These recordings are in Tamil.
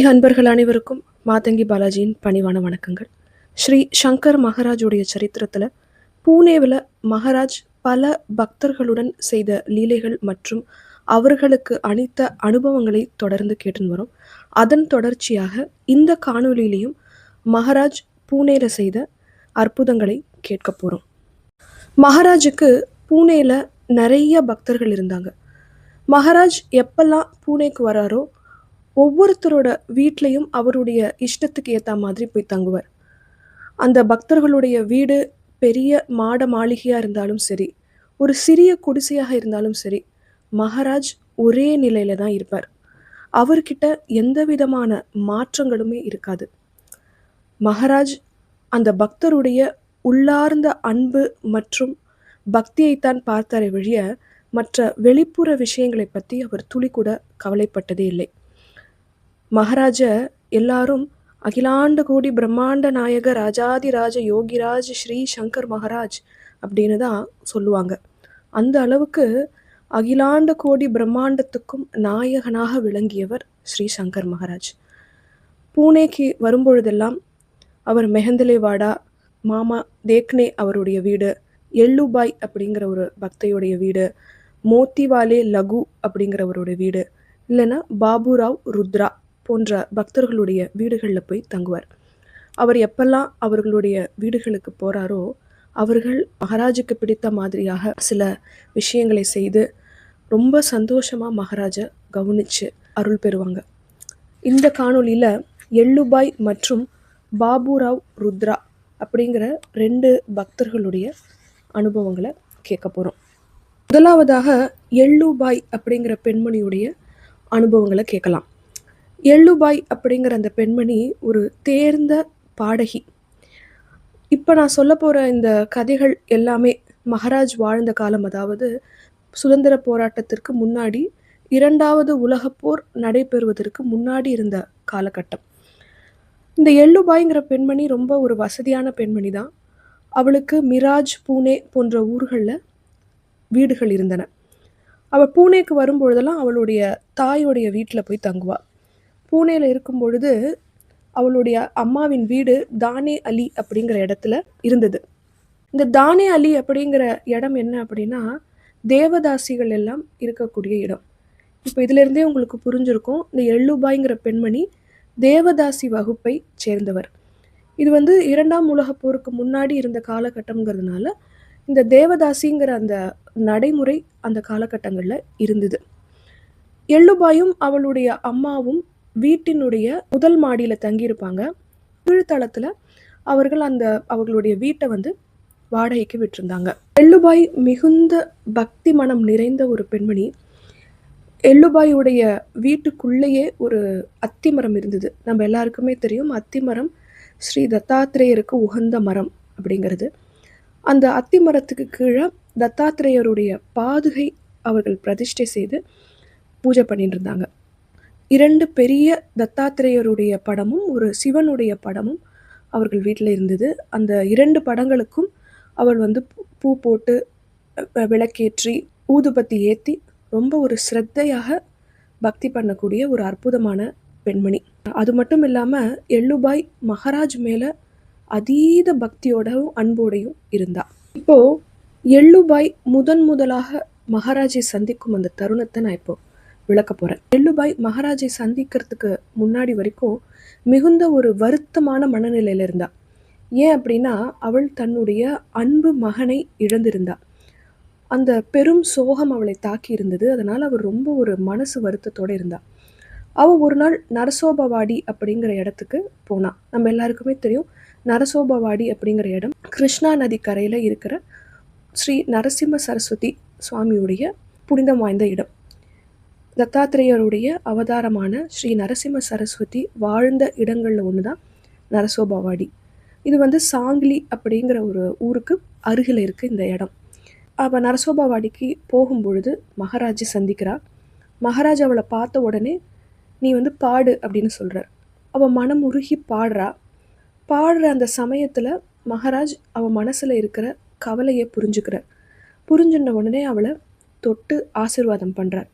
ஆன்மீக அன்பர்கள் அனைவருக்கும் மாதங்கி பாலாஜியின் பணிவான வணக்கங்கள். ஸ்ரீ சங்கர் மகாராஜுடைய சரித்திரத்தில் பூனேவில் மகாராஜ் பல பக்தர்களுடன் செய்த லீலைகள் மற்றும் அவர்களுக்கு அளித்த அனுபவங்களை தொடர்ந்து கேட்டுன்னு வரோம். அதன் தொடர்ச்சியாக இந்த காணொலியிலையும் மகாராஜ் பூனேல செய்த அற்புதங்களை கேட்க போகிறோம் மகாராஜுக்கு பூனேல நிறைய பக்தர்கள் இருந்தாங்க. மகாராஜ் எப்பெல்லாம் பூனேக்கு வராரோ ஒவ்வொருத்தரோட வீட்லேயும் அவருடைய இஷ்டத்துக்கு ஏற்ற மாதிரி போய் தங்குவார். அந்த பக்தர்களுடைய வீடு பெரிய மாட மாளிகையாக இருந்தாலும் சரி ஒரு சிறிய குடிசையாக இருந்தாலும் சரி மகாராஜ் ஒரே நிலையில தான் இருப்பார். அவர்கிட்ட எந்த விதமான மாற்றங்களுமே இருக்காது. மகாராஜ் அந்த பக்தருடைய உள்ளார்ந்த அன்பு மற்றும் பக்தியைத்தான் பார்த்தாரே வழிய மற்ற வெளிப்புற விஷயங்களை பற்றி அவர் துளி கூட கவலைப்பட்டதே இல்லை. மகாராஜ எல்லாரும் அகிலாண்ட கோடி பிரம்மாண்ட நாயக ராஜாதிராஜ யோகிராஜ் ஸ்ரீ சங்கர் மகாராஜ் அப்படின்னு தான் சொல்லுவாங்க. அந்த அளவுக்கு அகிலாண்ட கோடி பிரம்மாண்டத்துக்கும் நாயகனாக விளங்கியவர் ஸ்ரீ சங்கர் மகாராஜ். பூனேக்கு வரும்பொழுதெல்லாம் அவர் மெஹந்தலேவாடா மாமா தேக்னே அவருடைய வீடு எள்ளுபாய் அப்படிங்கிற ஒரு பக்தையுடைய வீடு மோத்திவாலே லகு அப்படிங்கிறவருடைய வீடு இல்லைன்னா பாபுராவ் ருத்ரா போன்ற பக்தர்களுடைய வீடுகளில் போய் தங்குவார். அவர் எப்பெல்லாம் அவர்களுடைய வீடுகளுக்கு போகிறாரோ அவர்கள் மகாராஜுக்கு பிடித்த மாதிரியாக சில விஷயங்களை செய்து ரொம்ப சந்தோஷமாக மகாராஜை கவனித்து அருள் பெறுவாங்க. இந்த காணொளியில் எள்ளுபாய் மற்றும் பாபுராவ் ருத்ரா அப்படிங்கிற ரெண்டு பக்தர்களுடைய அனுபவங்களை கேட்க போகிறோம் முதலாவதாக எள்ளுபாய் அப்படிங்கிற பெண்மணியுடைய அனுபவங்களை கேட்கலாம். எள்ளுபாய் அப்படிங்கிற அந்த பெண்மணி ஒரு தேர்ந்த பாடகி. இப்போ நான் சொல்ல போகிற இந்த கதைகள் எல்லாமே மகாராஜ் வாழ்ந்த காலம் அதாவது சுதந்திர போராட்டத்திற்கு முன்னாடி இரண்டாவது உலகப்போர் நடைபெறுவதற்கு முன்னாடி இருந்த காலகட்டம். இந்த எள்ளுபாய்ங்கிற பெண்மணி ரொம்ப ஒரு வசதியான பெண்மணி தான் அவளுக்கு மிராஜ் பூனே போன்ற ஊர்களில் வீடுகள் இருந்தன. அவள் பூனேக்கு வரும்பொழுதெல்லாம் அவளுடைய தாயோடைய வீட்டில் போய் தங்குவாள் பூனேல இருக்கும் பொழுது அவளுடைய அம்மாவின் வீடு தானே அலி அப்படிங்கிற இடத்துல இருந்தது. இந்த தானே அலி அப்படிங்கிற இடம் என்ன அப்படின்னா தேவதாசிகள் எல்லாம் இருக்கக்கூடிய இடம். இப்போ இதிலிருந்தே உங்களுக்கு புரிஞ்சிருக்கும் இந்த எள்ளுபாய்ங்கிற பெண்மணி தேவதாசி வகுப்பை சேர்ந்தவர். இது வந்து இரண்டாம் உலகப் போருக்கு முன்னாடி இருந்த காலகட்டம்ங்கிறதுனால இந்த தேவதாசிங்கிற அந்த நடைமுறை அந்த காலகட்டங்களில் இருந்தது. எள்ளுபாயும் அவளுடைய அம்மாவும் வீட்டினுடைய முதல் மாடியில் தங்கியிருப்பாங்க. கீழ்த்தளத்தில் அவர்கள் அந்த அவர்களுடைய வீட்டை வந்து வாடகைக்கு விட்டிருந்தாங்க. எள்ளுபாய் மிகுந்த பக்தி மனம் நிறைந்த ஒரு பெண்மணி. எள்ளுபாயுடைய வீட்டுக்குள்ளேயே ஒரு அத்திமரம் இருந்தது. நம்ம எல்லாருக்குமே தெரியும் அத்திமரம் ஸ்ரீ தத்தாத்திரேயருக்கு உகந்த மரம் அப்படிங்கிறது. அந்த அத்திமரத்துக்கு கீழே தத்தாத்திரேயருடைய பாதுகை அவர்கள் பிரதிஷ்டை செய்து பூஜை பண்ணிட்டு இருந்தாங்க. இரண்டு பெரிய தத்தாத்திரேயருடைய படமும் ஒரு சிவனுடைய படமும் அவர்கள் வீட்டில் இருந்தது. அந்த இரண்டு படங்களுக்கும் அவள் வந்து பூ- போட்டு விளக்கேற்றி ஊதுபத்தி ஏற்றி ரொம்ப ஒரு ஸ்ரத்தையாக பக்தி பண்ணக்கூடிய ஒரு அற்புதமான பெண்மணி. அது மட்டும் இல்லாமல் எள்ளுபாய் மகாராஜ் மேலே அதீத பக்தியோடவும் அன்போடையும் இருந்தா. இப்போ எள்ளுபாய் முதன் முதலாக மகாராஜை சந்திக்கும் அந்த தருணத்தை நான் இப்போ விளக்க போகிறேன் எள்ளுபாய் மகாராஜை சந்திக்கிறதுக்கு முன்னாடி வரைக்கும் மிகுந்த ஒரு வருத்தமான மனநிலையில இருந்தா. ஏன் அப்படின்னா அவள் தன்னுடைய அன்பு மகனை இழந்திருந்தா. அந்த பெரும் சோகம் அவளை தாக்கி இருந்தது. அதனால் அவள் ரொம்ப ஒரு மனசு வருத்தத்தோடு இருந்தா. அவள் ஒரு நாள் நரசோபவாடி அப்படிங்கிற இடத்துக்கு போனா. நம்ம எல்லாருக்குமே தெரியும் நரசோபவாடி அப்படிங்கிற இடம் கிருஷ்ணா நதி கரையில் இருக்கிற ஸ்ரீ நரசிம்ம சரஸ்வதி சுவாமியுடைய புனிதம் வாய்ந்த இடம். தத்தாத்திரேயருடைய அவதாரமான ஸ்ரீ நரசிம்ம சரஸ்வதி வாழ்ந்த இடங்களில் ஒன்று தான் நரசோபாவாடி. இது வந்து சாங்கிலி அப்படிங்கிற ஒரு ஊருக்கு அருகில் இருக்குது இந்த இடம். அவள் நரசோபாவாடிக்கு போகும்பொழுது மகாராஜை சந்திக்கிறா. மகாராஜ் அவளை பார்த்த உடனே நீ வந்து பாடு அப்படின்னு சொல்கிறார் அவள் மனம் உருகி பாடுறா. பாடுற அந்த சமயத்தில் மகாராஜ் அவள் மனசில் இருக்கிற கவலையை புரிஞ்சுக்கிறார். புரிஞ்சுன உடனே அவளை தொட்டு ஆசீர்வாதம் பண்ணுறார்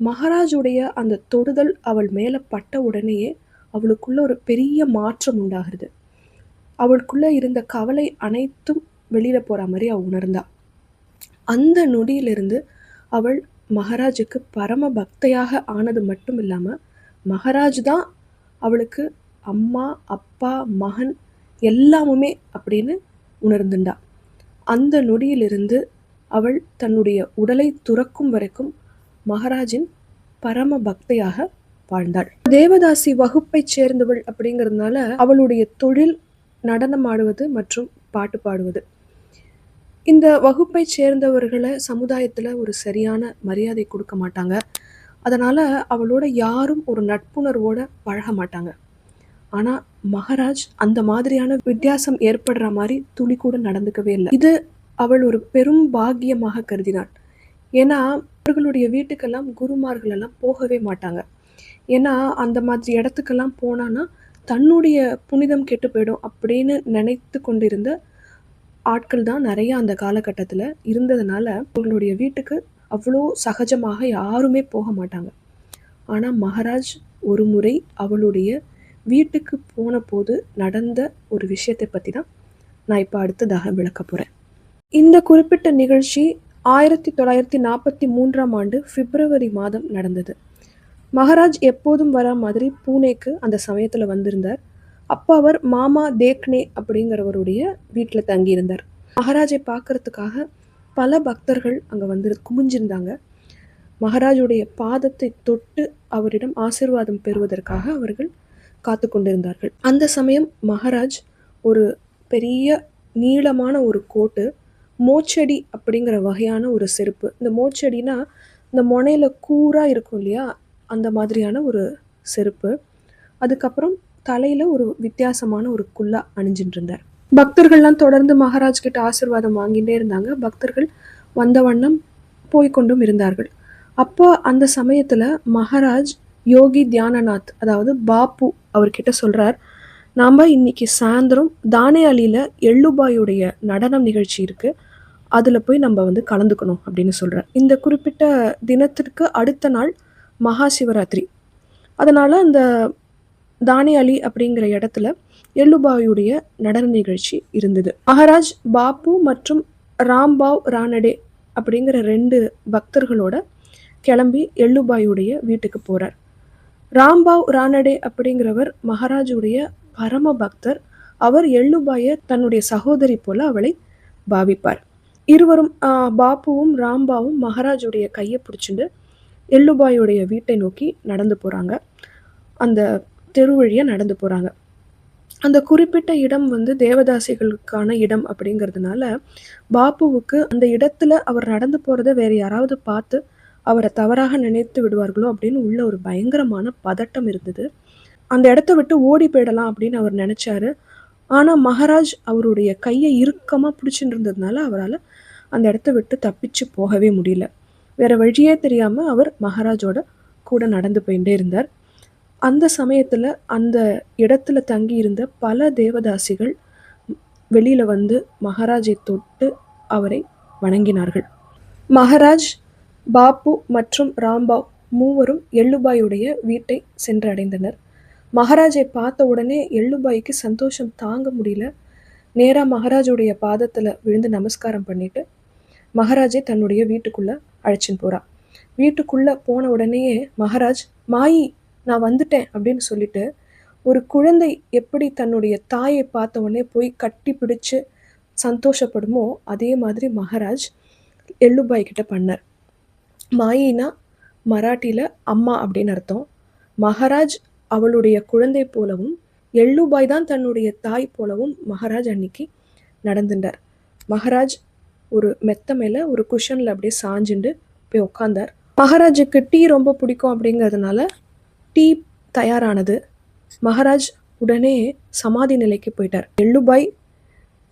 மகாராஜுடைய அந்த தொடுதல் அவள் மேலே பட்ட உடனேயே அவளுக்குள்ள ஒரு பெரிய மாற்றம் உண்டாகிறது. அவளுக்குள்ளே இருந்த கவலை அனைத்தும் வெளியில் போகிற மாதிரி அவள் உணர்ந்தா. அந்த நொடியிலிருந்து அவள் மகாராஜுக்கு பரம பக்தையாக ஆனது மட்டும் இல்லாமல் மகாராஜ் தான் அவளுக்கு அம்மா அப்பா மகன் எல்லாமுமே அப்படின்னு உணர்ந்துண்டா. அந்த நொடியிலிருந்து அவள் தன்னுடைய உடலை துறக்கும் வரைக்கும் மகாராஜின் பரம பக்தையாக வாழ்ந்தாள். தேவதாசி வகுப்பை சேர்ந்தவள் அப்படிங்கிறதுனால அவளுடைய தொழில் நடனம் ஆடுவது மற்றும் பாட்டு பாடுவது. இந்த வகுப்பை சேர்ந்தவர்களை சமுதாயத்தில் ஒரு சரியான மரியாதை கொடுக்க மாட்டாங்க. அதனால் அவளோட யாரும் ஒரு நட்புணர்வோட பழக மாட்டாங்க. ஆனால் மகாராஜ் அந்த மாதிரியான வித்தியாசம் ஏற்படுற மாதிரி துளி கூட நடந்துக்கவே இல்லை. இது அவள் ஒரு பெரும் பாக்கியமாக கருதினாள். ஏன்னா அவர்களுடைய வீட்டுக்கெல்லாம் குருமார்கள் எல்லாம் போகவே மாட்டாங்க. ஏன்னா அந்த மாதிரி இடத்துக்கெல்லாம் போனான்னா தன்னுடைய புனிதம் கெட்டு போயிடும் அப்படின்னு நினைத்து கொண்டிருந்த ஆட்கள் தான் நிறைய அந்த காலகட்டத்தில் இருந்ததுனால அவர்களுடைய வீட்டுக்கு அவ்வளோ சகஜமாக யாருமே போக மாட்டாங்க. ஆனால் மகாராஜ் ஒரு முறை அவளுடைய வீட்டுக்கு போன போது நடந்த ஒரு விஷயத்தை பற்றி தான் நான் இப்போ அடுத்ததாக விளக்க போகிறேன் இந்த குறிப்பிட்ட நிகழ்ச்சி ஆயிரத்தி தொள்ளாயிரத்தி நாற்பத்தி மூன்றாம் ஆண்டு பிப்ரவரி மாதம் நடந்தது. மகாராஜ் எப்போதும் வர மாதிரி பூனேக்கு அந்த சமயத்தில் வந்திருந்தார். அப்போ அவர் மாமா தேக்னே அப்படிங்கிறவருடைய வீட்டில் தங்கியிருந்தார். மகாராஜை பார்க்கறதுக்காக பல பக்தர்கள் அங்கே வந்து குமிஞ்சிருந்தாங்க. மகாராஜுடைய பாதத்தை தொட்டு அவரிடம் ஆசிர்வாதம் பெறுவதற்காக அவர்கள் காத்து கொண்டிருந்தார்கள். அந்த சமயம் மகாராஜ் ஒரு பெரிய நீளமான ஒரு கோட்டு மோச்சடி அப்படிங்கிற வகையான ஒரு செருப்பு. இந்த மோச்சடினா இந்த முனையில் கூராக இருக்கும் இல்லையா? அந்த மாதிரியான ஒரு செருப்பு. அதுக்கப்புறம் தலையில் ஒரு வித்தியாசமான ஒரு குல்லா அணிஞ்சிட்டு இருந்தார். பக்தர்கள்லாம் தொடர்ந்து மகாராஜ் கிட்ட ஆசிர்வாதம் வாங்கிட்டே இருந்தாங்க. பக்தர்கள் வந்த வண்ணம் போய்க்கொண்டும் இருந்தார்கள். அப்போ அந்த சமயத்தில் மகாராஜ் யோகி தியானநாத் அதாவது பாப்பு அவர்கிட்ட சொல்கிறார் நாம் இன்னைக்கு சாயந்தரம் தானேயாலியில எள்ளுபாயுடைய நடனம் நிகழ்ச்சி இருக்குது அதில் போய் நம்ம வந்து கலந்துக்கணும் அப்படின்னு சொல்கிறேன் இந்த குறிப்பிட்ட தினத்திற்கு அடுத்த நாள் மகா சிவராத்திரி. அதனால் அந்த தானியாலி அப்படிங்கிற இடத்துல எள்ளுபாயுடைய நடன நிகழ்ச்சி இருந்தது. மகாராஜ் பாப்பு மற்றும் ராம்பாவ் ரானடே அப்படிங்கிற ரெண்டு பக்தர்களோட கிளம்பி எள்ளுபாயுடைய வீட்டுக்கு போகிறார் ராம்பாவ் ரானடே அப்படிங்கிறவர் மகாராஜுடைய பரம பக்தர். அவர் எள்ளுபாயை தன்னுடைய சகோதரி போல அவளை பாவிப்பார். இருவரும் ஆஹ், பாப்புவும் ராம்பாவும் மகாராஜுடைய கையை பிடிச்சிட்டு எள்ளுபாயுடைய வீட்டை நோக்கி நடந்து போகிறாங்க அந்த தெரு வழியாக நடந்து போகிறாங்க அந்த குறிப்பிட்ட இடம் வந்து தேவதாசிகளுக்கான இடம் அப்படிங்கிறதுனால பாப்புவுக்கு அந்த இடத்துல அவர் நடந்து போகிறத வேறு யாராவது பார்த்து அவரை தவறாக நினைத்து விடுவார்களோ அப்படின்னு உள்ள ஒரு பயங்கரமான பதட்டம் இருந்தது. அந்த இடத்த விட்டு ஓடி போயிடலாம் அப்படின்னு அவர் நினச்சாரு. ஆனால் மகாராஜ் அவருடைய கையை இறுக்கமாக பிடிச்சிட்டு இருந்ததுனால அவரால் அந்த இடத்த விட்டு தப்பிச்சு போகவே முடியல. வேற வழியே தெரியாமல் அவர் மகாராஜோட கூட நடந்து போயிட்டே இருந்தார். அந்த சமயத்தில் அந்த இடத்துல தங்கி இருந்த பல தேவதாசிகள் வெளியில் வந்து மகாராஜை தொட்டு அவரை வணங்கினார்கள். மகாராஜ் பாப்பு மற்றும் ராம்பாவ் மூவரும் எள்ளுபாயுடைய வீட்டை சென்றடைந்தனர். மகாராஜை பார்த்த உடனே எள்ளுபாய்க்கு சந்தோஷம் தாங்க முடியல. நேராக மகாராஜுடைய பாதத்தில் விழுந்து நமஸ்காரம் பண்ணிட்டு மகாராஜை தன்னுடைய வீட்டுக்குள்ளே அழைச்சின்னு போறா. வீட்டுக்குள்ளே போன உடனேயே மகாராஜ் மாயி நான் வந்துட்டேன் அப்படின்னு சொல்லிட்டு ஒரு குழந்தை எப்படி தன்னுடைய தாயை பார்த்த உடனே போய் கட்டி பிடிச்சு சந்தோஷப்படுமோ அதே மாதிரி மகாராஜ் எள்ளுபாய் கிட்ட பண்ணார். மாயினா மராட்டியில் அம்மா அப்படின்னு அர்த்தம். மகாராஜ் அவளுடைய குழந்தை போலவும் எள்ளுபாய் தான் தன்னுடைய தாய் போலவும் மகாராஜ் அன்னைக்கு நடந்துட்டார். மகாராஜ் ஒரு மெத்த மேலே ஒரு குஷனில் அப்படியே சாஞ்சுண்டு போய் உட்காந்தார் மகாராஜுக்கு டீ ரொம்ப பிடிக்கும் அப்படிங்கிறதுனால டீ தயாரானது. மகாராஜ் உடனே சமாதி நிலைக்கு போயிட்டார். எள்ளுபாய்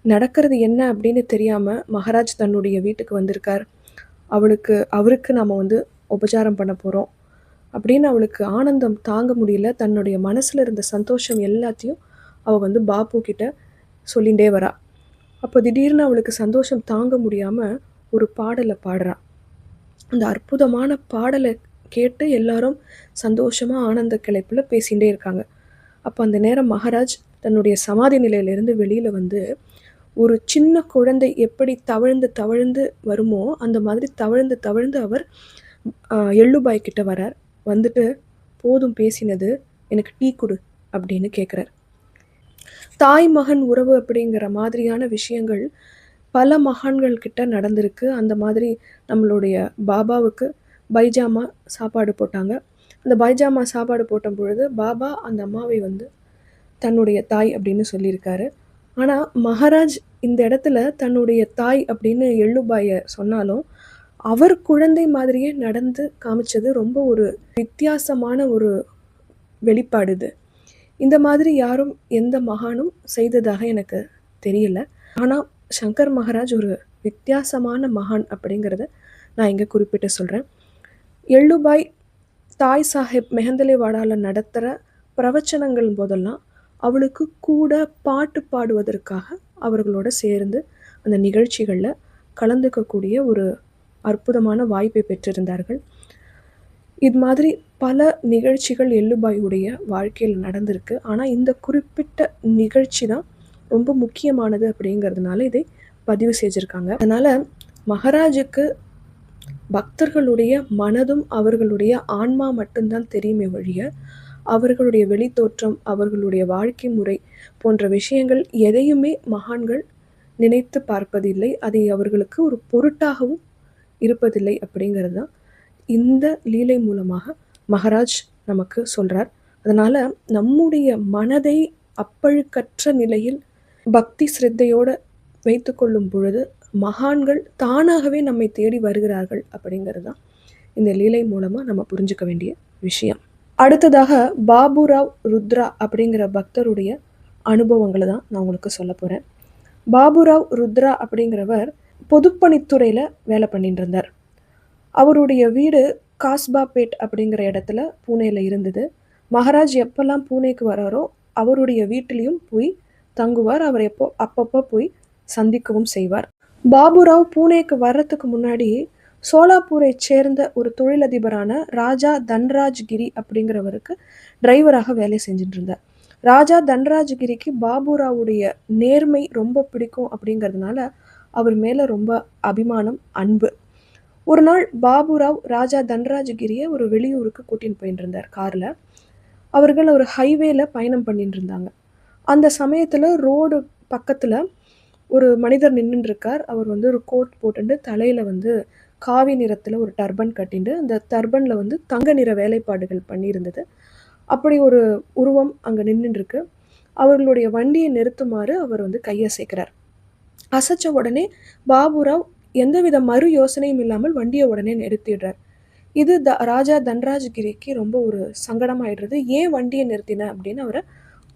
நடக்கிறது என்ன அப்படின்னு தெரியாமல் மகாராஜ் தன்னுடைய வீட்டுக்கு வந்திருக்கார். அவளுக்கு அவருக்கு நாம் வந்து உபச்சாரம் பண்ண போகிறோம் அப்படின்னு அவளுக்கு ஆனந்தம் தாங்க முடியல. தன்னுடைய மனசில் இருந்த சந்தோஷம் எல்லாத்தையும் அவள் வந்து பாபு கிட்ட சொல்லிகிட்டே வரா. அப்போ திடீர்னு அவளுக்கு சந்தோஷம் தாங்க முடியாமல் ஒரு பாடலை பாடுறா. அந்த அற்புதமான பாடலை கேட்டு எல்லாரும் சந்தோஷமாக ஆனந்த கிளைப்பில் பேசிகிட்டே இருக்காங்க. அப்போ அந்த நேரம் மகாராஜ் தன்னுடைய சமாதி நிலையிலேருந்து வெளியில் வந்து ஒரு சின்ன குழந்தை எப்படி தவழ்ந்து தவழ்ந்து வருமோ அந்த மாதிரி தவழ்ந்து தவழ்ந்து அவர் எள்ளுபாய் கிட்ட வரார் வந்துட்டு போதும் பேசினது எனக்கு டீ கொடு அப்படின்னு கேட்குறார் தாய் மகன் உறவு அப்படிங்கிற மாதிரியான விஷயங்கள் பல மகான்கள் கிட்ட நடந்திருக்கு. அந்த மாதிரி நம்மளுடைய பாபாவுக்கு பைஜாமா சாப்பாடு போட்டாங்க. அந்த பைஜாமா சாப்பாடு போட்ட பொழுது பாபா அந்த அம்மாவை வந்து தன்னுடைய தாய் அப்படின்னு சொல்லியிருக்காரு. ஆனால் மகாராஜ் இந்த இடத்துல தன்னுடைய தாய் அப்படின்னு எள்ளுபாயை சொன்னாலும் அவர் குழந்தை மாதிரியே நடந்து காமிச்சது ரொம்ப ஒரு வித்தியாசமான ஒரு வெளிப்பாடு இது. இந்த மாதிரி யாரும் எந்த மகானும் செய்ததாக எனக்கு தெரியல. ஆனால் சங்கர் மகாராஜ் ஒரு வித்தியாசமான மகான் அப்படிங்கிறத நான் இங்கே குறிப்பிட்டு சொல்கிறேன் எள்ளுபாய் தாய் சாஹேப் மெஹந்தலேவாடாவில் நடத்துகிற பிரவச்சனங்கள் போதெல்லாம் அவளுக்கு கூட பாட்டு பாடுவதற்காக அவர்களோட சேர்ந்து அந்த நிகழ்ச்சிகளில் கலந்துக்கக்கூடிய ஒரு அற்புதமான வாய்ப்பை பெற்றிருந்தார்கள். இது மாதிரி பல நிகழ்ச்சிகள் எள்ளுபாயுடைய வாழ்க்கையில் நடந்திருக்கு. ஆனால் இந்த குறிப்பிட்ட நிகழ்ச்சி தான் ரொம்ப முக்கியமானது அப்படிங்கிறதுனால இதை பதிவு செஞ்சுருக்காங்க. அதனால் மகாராஜுக்கு பக்தர்களுடைய மனதும் அவர்களுடைய ஆன்மா மட்டும்தான் தெரியுமே வழிய அவர்களுடைய வெளித்தோற்றம் அவர்களுடைய வாழ்க்கை முறை போன்ற விஷயங்கள் எதையுமே மகான்கள் நினைத்து பார்ப்பதில்லை. அதை அவர்களுக்கு ஒரு பொருட்டாகவும் இருப்பதில்லை அப்படிங்கிறது தான் இந்த லீலை மூலமாக மகாராஜ் நமக்கு சொல்கிறார் அதனால் நம்முடைய மனதை அப்பழுக்கற்ற நிலையில் பக்தி சிரத்தையோட வைத்துக்கொள்ளும் பொழுது மகான்கள் தானாகவே நம்மை தேடி வருகிறார்கள் அப்படிங்கிறது தான் இந்த லீலை மூலமாக நம்ம புரிஞ்சுக்க வேண்டிய விஷயம். அடுத்ததாக பாபுராவ் ருத்ரா அப்படிங்கிற பக்தருடைய அனுபவங்களை தான் நான் உங்களுக்கு சொல்ல போகிறேன் பாபுராவ் ருத்ரா அப்படிங்கிறவர் பொதுப்பணித்துறையில் வேலை பண்ணிட்டு இருந்தார். அவருடைய வீடு காஸ்பாபேட் அப்படிங்கிற இடத்துல பூனேல இருந்தது. மகாராஜ் எப்பெல்லாம் பூனேக்கு வராரோ அவருடைய வீட்டிலையும் போய் தங்குவார். அவர் எப்போ அப்பப்போ போய் சந்திக்கவும் செய்வார். பாபுராவ் பூனேக்கு வர்றதுக்கு முன்னாடி சோலாப்பூரை சேர்ந்த ஒரு தொழிலதிபரான ராஜா தன்ராஜ் கிரி அப்படிங்கிறவருக்கு டிரைவராக வேலை செஞ்சுட்டு இருந்தார். ராஜா தன்ராஜ் கிரிக்கு பாபுராவுடைய நேர்மை ரொம்ப பிடிக்கும் அப்படிங்கிறதுனால அவர் மேலே ரொம்ப அபிமானம் அன்பு. ஒரு நாள் பாபுராவ் ராஜா தன்ராஜகிரியை ஒரு வெளியூருக்கு கூட்டின்னு போயின்னு இருந்தார் காரில். அவர்கள் ஒரு ஹைவேல பயணம் பண்ணிட்டு இருந்தாங்க. அந்த சமயத்தில் ரோடு பக்கத்தில் ஒரு மனிதர் நின்றுருக்கார் அவர் வந்து ஒரு கோட் போட்டுட்டு தலையில் வந்து காவி நிறத்தில் ஒரு டர்பன் கட்டிண்டு அந்த டர்பனில் வந்து தங்க நிற வேலைப்பாடுகள் பண்ணியிருந்தது. அப்படி ஒரு உருவம் அங்கே நின்றுருக்கு அவர்களுடைய வண்டியை நிறுத்துமாறு அவர் வந்து கையை சேர்க்கிறார். அசைச்ச உடனே பாபுராவ் எந்தவித மறு யோசனையும் இல்லாமல் வண்டியை உடனே நிறுத்திடுறார். இது த ராஜா தன்ராஜ்கிரிக்கு ரொம்ப ஒரு சங்கடமாயிடுறது. ஏன் வண்டியை நிறுத்தின அப்படின்னு அவரை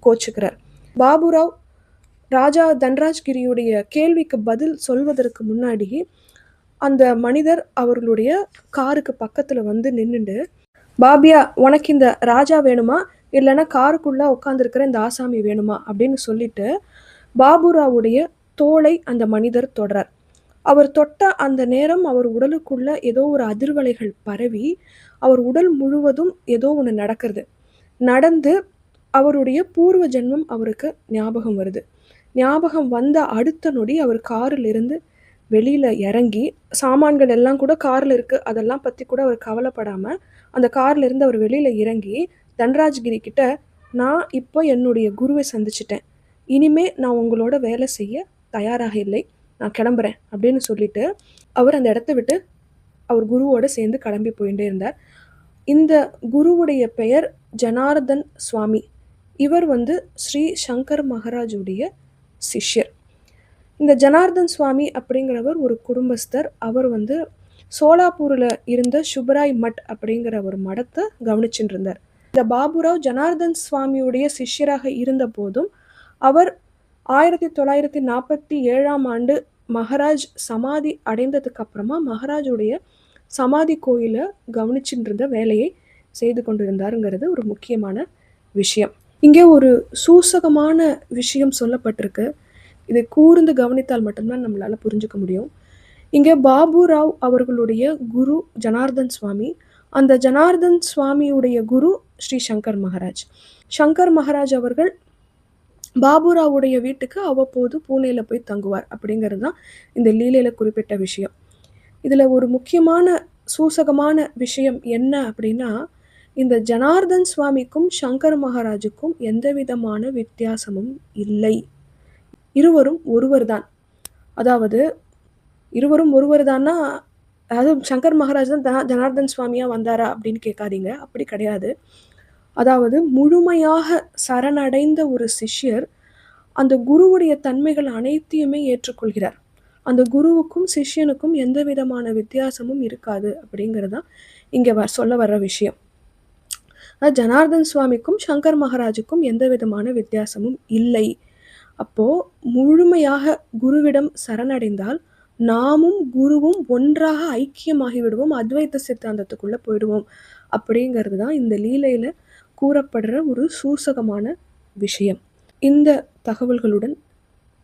கோச்சுக்கிறார். பாபுராவ் ராஜா தன்ராஜ்கிரியுடைய கேள்விக்கு பதில் சொல்வதற்கு முன்னாடி அந்த மனிதர் அவர்களுடைய காருக்கு பக்கத்தில் வந்து நின்றுண்டு பாபியா உனக்கு இந்த ராஜா வேணுமா? இல்லைன்னா காருக்குள்ளே உட்காந்துருக்கிற இந்த ஆசாமி வேணுமா? அப்படின்னு சொல்லிட்டு பாபுராவுடைய தோளை அந்த மனிதர் தொடரார் அவர் தொட்ட அந்த நேரம் அவர் உடலுக்குள்ள ஏதோ ஒரு அதிர்வலைகள் பரவி அவர் உடல் முழுவதும் ஏதோ ஒன்று நடக்கிறது. நடந்து அவருடைய பூர்வ ஜென்மம் அவருக்கு ஞாபகம் வருது. ஞாபகம் வந்த அடுத்த நொடி அவர் காரில் இருந்து வெளியில் இறங்கி சாமான்கள் எல்லாம் கூட காரில் இருக்குது அதெல்லாம் பற்றி கூட அவர் கவலைப்படாமல் அந்த காரில் இருந்து அவர் வெளியில் இறங்கி தன்ராஜ்கிரி கிட்ட நான் இப்போ என்னுடைய குருவை சந்திச்சிட்டேன். இனிமே நான் உங்களோட வேலை செய்ய தயாராக இல்லை. நான் கிளம்புறேன் அப்படின்னு சொல்லிட்டு அவர் அந்த இடத்த விட்டு அவர் குருவோடு சேர்ந்து கிளம்பி போயிட்டே இருந்தார். இந்த குருவுடைய பெயர் ஜனார்தன் சுவாமி. இவர் வந்து ஸ்ரீ சங்கர் மகாராஜுடைய சிஷ்யர். இந்த ஜனார்தன் சுவாமி அப்படிங்கிறவர் ஒரு குடும்பஸ்தர். அவர் வந்து சோலாப்பூரில் இருந்த சுப்ராய் மட் அப்படிங்கிற ஒரு மடத்தை கவனிச்சுட்டு இருந்தார். இந்த பாபுராவ் ஜனார்தன் சுவாமியுடைய சிஷ்யராக இருந்த போதும் அவர் ஆயிரத்தி தொள்ளாயிரத்தி நாற்பத்தி ஏழாம் ஆண்டு மகாராஜ் சமாதி அடைந்ததுக்கு அப்புறமா மகாராஜுடைய சமாதி கோயிலை கவனிச்சுட்டு வேலையை செய்து கொண்டிருந்தாருங்கிறது ஒரு முக்கியமான விஷயம். இங்கே ஒரு சூசகமான விஷயம் சொல்லப்பட்டிருக்கு. இதை கூர்ந்து கவனித்தால் மட்டும்தான் நம்மளால் புரிஞ்சுக்க முடியும். இங்கே பாபு ராவ் அவர்களுடைய குரு ஜனார்தன் சுவாமி அந்த ஜனார்தன் சுவாமியுடைய குரு ஸ்ரீ சங்கர் மகாராஜ். சங்கர் மகாராஜ் அவர்கள் பாபுராவுடைய வீட்டுக்கு அவ்வப்போது பூனேல போய் தங்குவார் அப்படிங்கிறது தான் இந்த லீலையில் குறிப்பிட்ட விஷயம். இதில் ஒரு முக்கியமான சூசகமான விஷயம் என்ன அப்படின்னா இந்த ஜனார்தன் சுவாமிக்கும் சங்கர் மகாராஜுக்கும் எந்த விதமான வித்தியாசமும் இல்லை. இருவரும் ஒருவர்தான். அதாவது இருவரும் ஒருவர்தான்னா அதாவது சங்கர் மகாராஜ் தான் ஜனார்தன் சுவாமியா வந்தாரா அப்படின்னு கேட்காதீங்க. அப்படி கிடையாது. அதாவது முழுமையாக சரணடைந்த ஒரு சிஷ்யர் அந்த குருவுடைய தன்மைகள் அனைத்தையுமே ஏற்றுக்கொள்கிறார். அந்த குருவுக்கும் சிஷ்யனுக்கும் எந்த விதமான வித்தியாசமும் இருக்காது அப்படிங்கிறது தான் இங்கே வ சொல்ல வர்ற விஷயம். ஜனார்தன் சுவாமிக்கும் சங்கர் மகாராஜுக்கும் எந்த விதமான வித்தியாசமும் இல்லை. அப்போ முழுமையாக குருவிடம் சரணடைந்தால் நாமும் குருவும் ஒன்றாக ஐக்கியமாகி விடுவோம் அத்வைத சித்தாந்தத்துக்குள்ளே போயிடுவோம் அப்படிங்கிறது தான் இந்த லீலையில கூறப்படுற ஒரு சூசகமான விஷயம். இந்த தகவல்களுடன்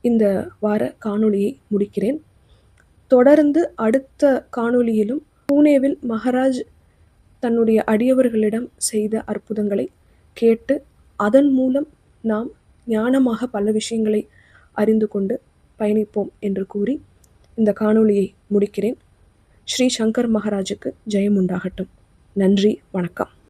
இந்த வார காணொளியை முடிக்கிறேன். தொடர்ந்து அடுத்த காணொளியிலும் பூனேவில் மகாராஜ் தன்னுடைய அடியவர்களிடம் செய்த அற்புதங்களை கேட்டு அதன் மூலம் நாம் ஞானமாக பல விஷயங்களை அறிந்து கொண்டு பயணிப்போம் என்று கூறி இந்த காணொளியை முடிக்கிறேன். ஸ்ரீ சங்கர் மகாராஜுக்கு ஜெயம் உண்டாகட்டும். நன்றி வணக்கம்.